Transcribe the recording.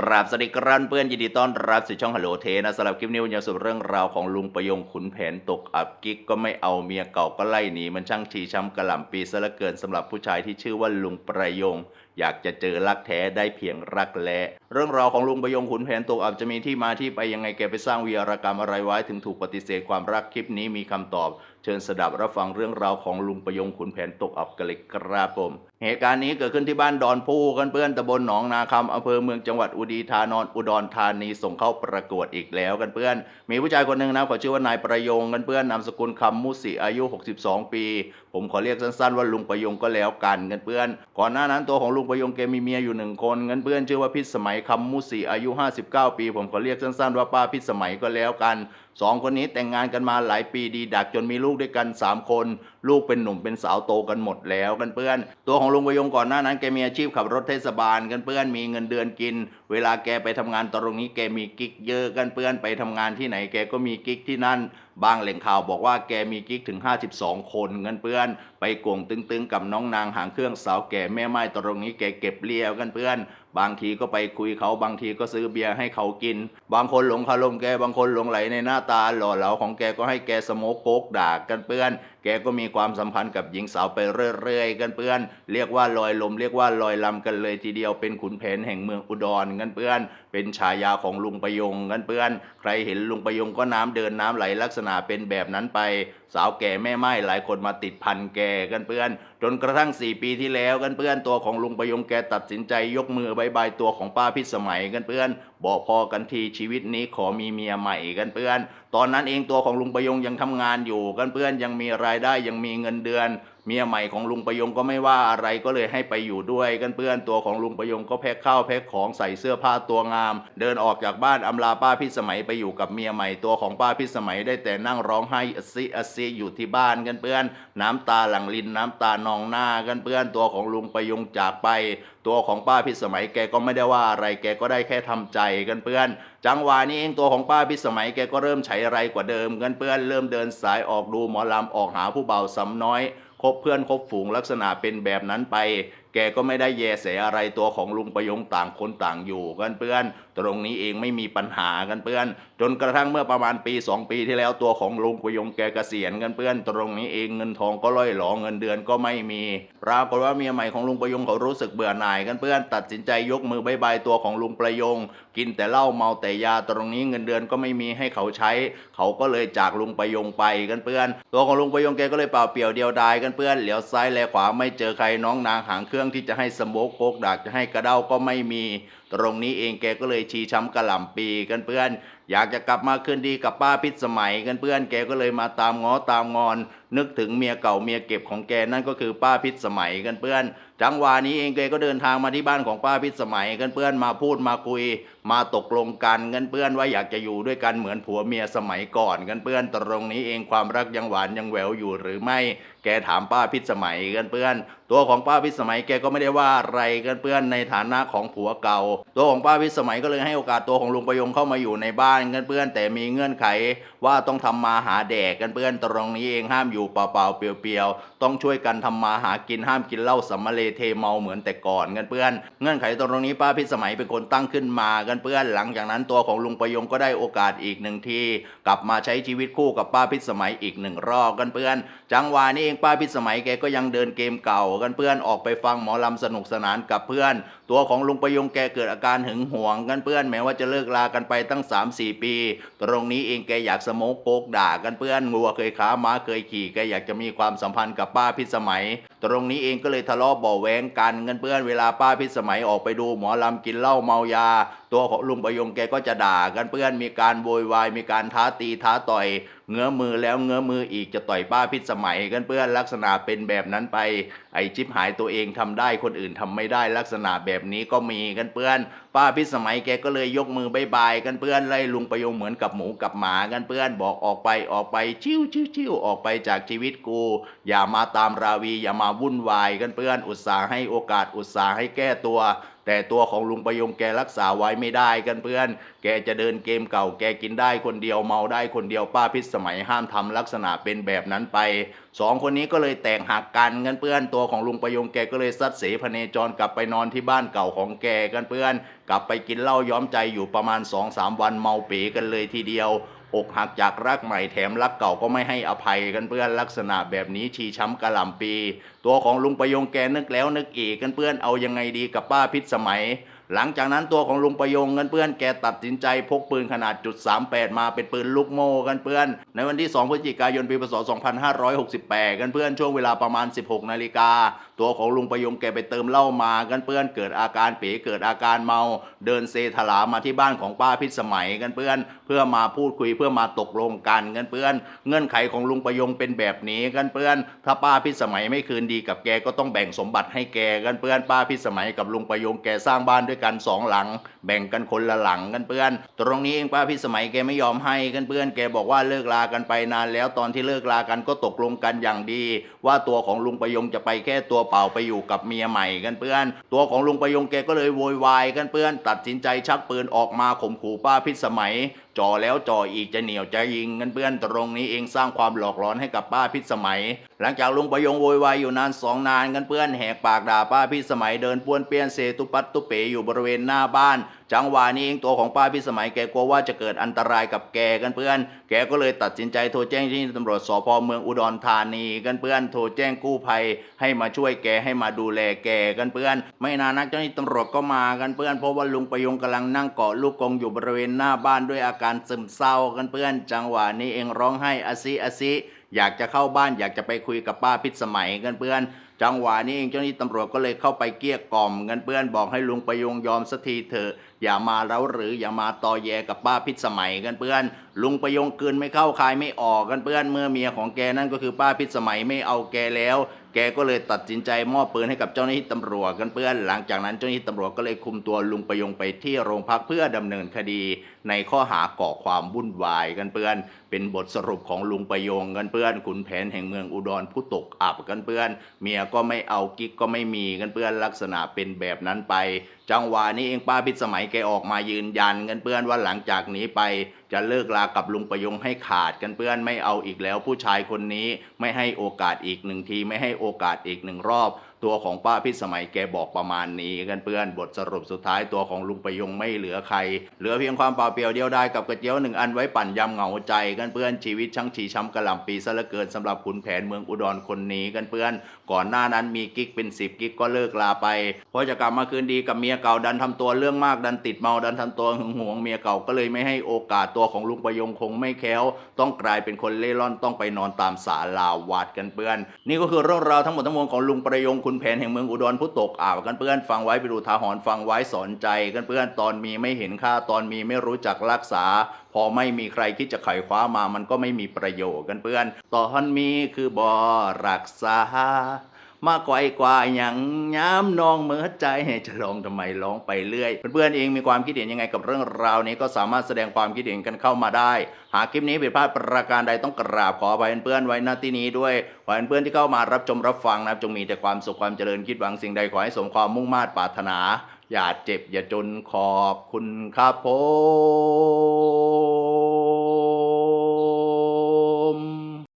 กราบสวัสดีครับเพื่อนยินดีต้อนรับสู่ช่องฮัลโหลเทนะสำหรับคลิปนี้วันนี้สุดเรื่องราวของลุงประยงขุนแผนตกอับกิ๊กก็ไม่เอาเมียเก่าก็ไล่หนีมันช่างชีช้ำกระหล่ำปีซะเหลือเกินสำหรับผู้ชายที่ชื่อว่าลุงประยง อยากจะเจอรักแท้ได้เพียงรักแล้เรื่องราวของลุงประยงขุนแผนตกอับจะมีที่มาที่ไปยังไงแกไปสร้างวีรกรรมอะไรไว้ถึงถูกปฏิเสธความรักคลิปนี้มีคำตอบ เชิญสดับรับฟังเรื่องราวของลุงประยงขุนแผนตกอับกันเลยครับผมเหตุการณ์นี้เกิดขึ้นที่บ้านดอนพูกันเพื่อนตำบลหนองนาคำอำเภอเมืองจังหวัดอุดีธานอนอุดรธานีส่งเข้าประกวดอีกแล้วกันเพื่อน มีผู้ชายคนหนึ่งนะขอชื่อว่านายประยงกันเพื่อนนามสกุลคำมุสิอายุ 62 ปี ผมขอเรียกสั้นๆว่าลุงประยงก็แล้วกันกันเพื่อน ก่อนหน้านั้นตัวของลุงประยงแกมีเมียอยู่หนึ่งคนกันเพื่อนชื่อว่าพิษสมัยคำมุสีอายุ 59 ปี ผมขอเรียกสั้นๆว่าป้าพิษสมัยก็แล้วกันสองคนนี้แต่งงานกันมาหลายปีดีดักจนมีลูกด้วยกันสามคน ลูกเป็นหนุ่มเป็นสาวโตกันหมดแล้วกันเพื่อน ตัวของลุงประยงก่อนหน้านั้นแกมีอาชีพขับรถเทศบาลกันเพื่อนมีเงินเดือนกิน เวลาแกไปทำงานตรงนี้แกมีกิ๊กเยอะกันเพื่อนไปทำงานที่ไหนแกก็มีกิ๊กที่นั่นบางแหล่งข่าวบอกว่าแกมีกิ๊กถึง 52 คนเงินเพื่อน ไปโกงตึงๆกับน้องนางหางเครื่องสาวแก่แม่ไม้ตรงนี้แกเก็บเลี้ยวกันเพื่อน บางทีก็ไปคุยเขาบางทีก็ซื้อเบียร์ให้เขากิน บางคนหลงคารมแกบางคนหลงไหลในหน้าตาหล่อเหลาของแกก็ให้แกสโมกโกกด่ากันเพื่อน แกก็มีความสัมพันธ์กับหญิงสาวไปเรื่อยๆ กันเพื่อน เรียกว่าลอยลม เรียกว่าลอยลำกันเลยทีเดียวเป็นขุนแผนแห่งเมืองอุดรกันเพื่อน เป็นฉายาของลุงประยงกันเพื่อน ใครเห็นลุงประยงก็น้ำเดินน้ำไหลลักษณะเป็นแบบนั้นไป สาวแก่แม่ไม้หลายคนมาติดพันแกกันเพื่อน จนกระทั่ง 4 ปีที่แล้วกันเพื่อนตัวของลุงประยงแกตัดสินใจยกมือบายบายตัวของป้าพิสมัยกันเพื่อน บอกพอกันทีชีวิตนี้ขอมีเมียใหม่กันเพื่อน ตอนนั้นเองตัวของลุงประยงยังทำงานอยู่กันเพื่อนยังมีรายได้ยังมีเงินเดือน เมียใหม่ของลุงประยงก็ไม่ว่าอะไรก็เลยให้ไปอยู่ด้วยกันเพื่อนตัวของลุงประยงก็แพ็คข้าวแพ็คของใส่เสื้อผ้าตัวงาม เดินออกจากบ้านอำลาป้าพิสมัยไปอยู่กับเมียใหม่ตัวของป้าพิสมัยได้แต่นั่งร้องไห้อซิอซิอยู่ที่บ้านกันเพื่อน น้ำตาหลั่งลินน้ำตานองหน้ากันเพื่อนตัวของลุงประยงจากไป ตัวของป้าพิสมัยแกก็ไม่ได้ว่าอะไรแกก็ได้แค่ทำใจกันเพื่อน จังหวะนี้เองตัวของป้าพิสมัยแกก็เริ่มใช้ไรกว่าเดิมกันเพื่อนเริ่มเดินสายออกดูหมอลำออกหาผู้เบาสำน้อย บเพื่อนคบฝูงลักษณะเป็นแบบนั้นไป แกก็ไม่ได้แยแสอะไรตัวของลุงประยงต่างคนต่างอยู่กันเพื่อน ตรงนี้เองไม่มีปัญหากันเพื่อน จนกระทั่งเมื่อประมาณปี 2 ปีที่แล้วตัวของลุงประยงแกเกษียณกันเพื่อน ตรงนี้เองเงินทองก็ล่อยหลอเงินเดือนก็ไม่มีปรากฏว่าเมียใหม่ของลุงประยงเขารู้สึกเบื่อหน่ายกันเพื่อน ตัดสินใจยกมือบายบายตัวของลุงประยง กินแต่เหล้าเมาแต่ยาตรงนี้เงินเดือนก็ไม่มีให้เขาใช้ เขาก็เลยจากลุงประยงไปกันเพื่อน ตัวของลุงประยงแกก็เลยเปล่าเปลี่ยวเดียวดายกันเพื่อนเหลียวซ้ายแลขวาไม่เจอใครน้องนางหางเครื่องที่จะให้สโมกโกกดักจะให้กระเด้าก็ไม่มีตรงนี้เองแกก็เลยชี้ช้ำกระหล่ำปีกันเพื่อน อยากจะกลับมาคืนดีกับป้าพิษสมัยกันเพื่อนแกก็เลยมาตามง้อตามงอน นึกถึงเมียเก่าเมียเก็บของแกนั่นก็คือป้าพิษสมัยกันเพื่อน จังหวะนี้เองแกก็เดินทางมาที่บ้านของป้าพิษสมัยกันเพื่อนมาพูดมาคุย มาตกลงกันกันเพื่อนว่าอยากจะอยู่ด้วยกันเหมือนผัวเมียสมัยก่อนกันเพื่อนตรงนี้เองความรักยังหวานยังแหววอยู่หรือไม่ แกถามป้าพิษสมัยกันเพื่อน ตัวของป้าพิษสมัยแกก็ไม่ได้ว่าอะไรกันเพื่อนในฐานะของผัวเก่า ตัวของป้าพิษสมัยก็เลยให้โอกาสตัวของลุงประยงเข้ามาอยู่ในบ้านกันเพื่อนแต่มีเงื่อนไขว่าต้องทำมาหาแดกกันเพื่อนตรงนี้เองห้ามอยู่เปล่าๆเปลี่ยวๆต้องช่วยกันทำมาหากินห้ามกินเหล้าสัมมาเลเทเมาเหมือนแต่ก่อนกันเพื่อน เงื่อนไขตรงนี้ป้าพิษสมัยเป็นคนตั้งขึ้นมากันเพื่อนหลังจากนั้นตัวของลุงประยงก็ได้โอกาสอีกหนึ่งทีกลับมาใช้ชีวิตคู่กับป้าพิษสมัยอีกหนึ่งรอบกันเพื่อน จังหวะนี้เองป้าพิษสมัยแกก็ยังเดินเกมเก่ากันเพื่อนออกไปฟังหมอลำสนุกสนานกับเพื่อน ตัวของลุงประยงแกเกิดอาการหึงหวงกันเพื่อนแม้ว่าจะเลิกลากันไปตั้ง4ปี ตรงนี้เองแกอยากสโมกโกกด่ากันเพื่อนงัวเคยขาม้าเคยขี่แกอยากจะมีความสัมพันธ์กับป้าพิษสมัยตรงนี้เองก็เลยทะเลาะบาะแวงกันกันเพื่อนเวลาป้าพิสมัยออกไปดูหมอลำกินเหล้าเมายา ตัวของลุงประยงแกก็จะด่ากันเพื่อนมีการโวยวายมีการท้าตีท้าต่อยเงื้อมือแล้วเงื้อมืออีกจะต่อยป้าพิสมัยกันเพื่อนลักษณะเป็นแบบนั้นไป ไอชิปหายตัวเองทำได้คนอื่นทำไม่ได้ลักษณะแบบนี้ก็มีกันเพื่อน ป้าพิสมัยแกก็เลยยกมือบายบายกันเพื่อนไล่ลุงประยงเหมือนกับหมูกับหมากันเพื่อนบอกออกไปออกไปชิวชิวชิวออกไปจากชีวิตกู อย่ามาตามราวีอย่ามาวุ่นวายกันเพื่อนอุตส่าห์ให้โอกาสอุตส่าห์ให้แก้ตัว แต่ตัวของลุงประยงแกรักษาไว้ไม่ได้กันเพื่อน แกจะเดินเกมเก่าแกกินได้คนเดียวเมาได้คนเดียวป้าพิษสมัยห้ามทำลักษณะเป็นแบบนั้นไปสองคนนี้ก็เลยแตกหักกันกันเพื่อนตัวของลุงประยงแกก็เลยซัดเสพเนจรกลับไปนอนที่บ้านเก่าของแกกันเพื่อน กลับไปกินเหล้าย้อมใจอยู่ประมาณ2อสาวันเมาเป๋กันเลยทีเดียว อกหักจากรักใหม่แถมรักเก่าก็ไม่ให้อภัยกันเพื่อนลักษณะแบบนี้ชีช้ำกะหล่ำปี ตัวของลุงประยงแกนึกแล้วนึกอีกกันเพื่อนเอายังไงดีกับป้าพิษสมัย หลังจากนั้นตัวของลุงประยงกันเพื่อนแกตัดสินใจพกปืนขนาดจุด38 มาเป็นปืนลูกโม่กันเพื่อน ในวันที่ 2 พฤศจิกายนปีพศ 2568 กันเพื่อนช่วงเวลาประมาณ 16 นาฬิกา ตัวของลุงประยงแกไปเติมเหล้ามากันเพื่อนเกิดอาการเป๋เกิดอาการเมา เดินเซถลามาที่บ้านของป้าพิษสมัยกันเพื่อน เพื่อมาพูดคุยเพื่อมาตกลงกันกันเพื่อน เงื่อนไขของลุงประยงเป็นแบบนี้กันเพื่อน ถ้าป้าพิษสมัยไม่คืนดีกับแกก็ต้องแบ่งสมบัติให้แกกันเพื่อนป้าพิษสมัยกับลุงประยงแกสร้างบ้านด้วยกันสองหลัง แบ่งกันคนละหลังกันเพื่อน ตรงนี้เองป้าพิษสมัยแกไม่ยอมให้กันเพื่อนแกบอกว่าเลิกลากันไปนานแล้วตอนที่เลิกลากันก็ตกลงกันอย่างดี ว่าตัวของลุงประยงจะไปแค่ตัวเปล่าไปอยู่กับเมียใหม่กันเพื่อน ตัวของลุงประยงแกก็เลยโวยวายกันเพื่อน ตัดสินใจชักปืนออกมาข่มขู่ป้าพิษสมัย จ่อแล้วจ่ออีกจะเหนียวจะยิงกันเพื่อนตรงนี้เองสร้างความหลอกหลอนให้กับป้าพิษสมัย หลังจากลุงประยงโวยวายอยู่นานสองนานกันเพื่อนแหกปากด่าป้าพิษสมัยเดินป้วนเปี้ยนเซตุปัตตุเปอยู่บริเวณหน้าบ้านจังหวะนี้เองตัวของป้าพิษสมัยแกกลัวว่าจะเกิดอันตรายกับแกกันเพื่อน แกก็เลยตัดสินใจโทรแจ้งที่ตำรวจสพเมืองอุดรธานีกันเพื่อน โทรแจ้งกู้ภัยให้มาช่วยแกให้มาดูแลแกกันเพื่อน ไม่นานนักเจ้าหน้าที่ตำรวจก็มากันเพื่อนเพราะว่าลุงประยงกำลังนั่งเกาะลูกกงอยู่บริเวณหน้าบ้านด้วยอาการซึมเศร้ากันเพื่อน จังหวะนี้เองร้องไห้อาซิอาซิอยากจะเข้าบ้านอยากจะไปคุยกับป้าพิษสมัยกันเพื่อน จังหวะนี้เองเจ้าหน้าที่ตำรวจก็เลยเข้าไปเกลี้ยกล่อมกันเพื่อนบอกให้ลุงประยงยอมสักทีเถอะอย่ามาแล้วหรืออย่ามาตอแยกับป้าพิษสมัยกันเพื่อน ลุงประยงกลืนไม่เข้าคายไม่ออกกันเพื่อนเมื่อเมียของแกนั่นก็คือป้าพิษสมัยไม่เอาแกแล้ว แกก็เลยตัดสินใจมอบปืนให้กับเจ้าหน้าที่ตำรวจกันเพื่อน หลังจากนั้นเจ้าหน้าที่ตำรวจก็เลยคุมตัวลุงประยงไปที่โรงพักเพื่อดำเนินคดี ในข้อหาก่อความวุ่นวายกันเพื่อน เป็นบทสรุปของลุงประยงกันเพื่อนขุนแผนแห่งเมืองอุดรผู้ตกอับกันเพื่อน เมียก็ไม่เอากิ๊กก็ไม่มีกันเพื่อนลักษณะเป็นแบบนั้นไป จังหวะนี้เองป้าพิษสมัยแกออกมายืนยันกันเพื่อนว่าหลังจากนี้ไป จะเลิกลากับลุงประยงให้ขาดกันเพื่อนไม่เอาอีกแล้วผู้ชายคนนี้ไม่ให้โอกาสอีกหนึ่งทีไม่ให้โอกาสอีกหนึ่งรอบ ตัวของป้าพิสมัยแกบอกประมาณนี้กันเพื่อนบทสรุปสุดท้ายตัวของลุงประยงไม่เหลือใคร เหลือเพียงความเปล่าเปลี่ยวเดียวไดายกับกระเจียวหนึ่งอันไว้ปั่นยำเหงาใจกันเพื่อนชีวิตช่างชีช้ำกระหล่ำปีซะเหลือเกินสำหรับขุนแผนเมืองอุดรคนนี้กันเพื่อน ก่อนหน้านั้นมีกิ๊กเป็นสิบกิ๊กก็เลิกลาไปพอจะกลับมาคืนดีกับเมียเก่าดันทำตัวเรื่องมากดันติดเมาดันทำตัวหึงหวงเมียเก่าก็เลยไม่ให้โอกาสตัวของลุงประยงคงไม่แคล้ว ต้องกลายเป็นคนเล่ร่อนต้องไปนอนตามศาลาวัดกันเพื่อน นี่ก็คือเรื่องราวทั้งหมดทั้งมวลของลุงประยงคุณแผนแห่งเมืองอุดรผู้ตกอ่าวกันเพื่อนฟังไว้ไปดูทาหอนฟังไว้สอนใจกันเพื่อนตอนมีไม่เห็นค่าตอนมีไม่รู้จักรักษา พอไม่มีใครคิดจะไขคว้ามามันก็ไม่มีประโยชน์กันเพื่อนตอนมีคือบ่รักษา มาไกวกว่าอย่างย้ำนองเมือใจให้จะลองทำไมร้องไปเรื่อย เพื่อนๆเองมีความคิดเห็นยังไงกับเรื่องราวนี้ก็สามารถแสดงความคิดเห็นกันเข้ามาได้ หากคลิปนี้ผิดพลาดประการใดต้องกราบขออภัยเพื่อนๆไว้ณที่นี้ด้วยขอให้เพื่อนๆที่เข้ามารับชมรับฟังนะครับจงมีแต่ความสุขความเจริญคิดหวังสิ่งใดขอให้สมความมุ่งมา่ปรารถนา อย่าเจ็บอย่าจนขอบคุณครับผม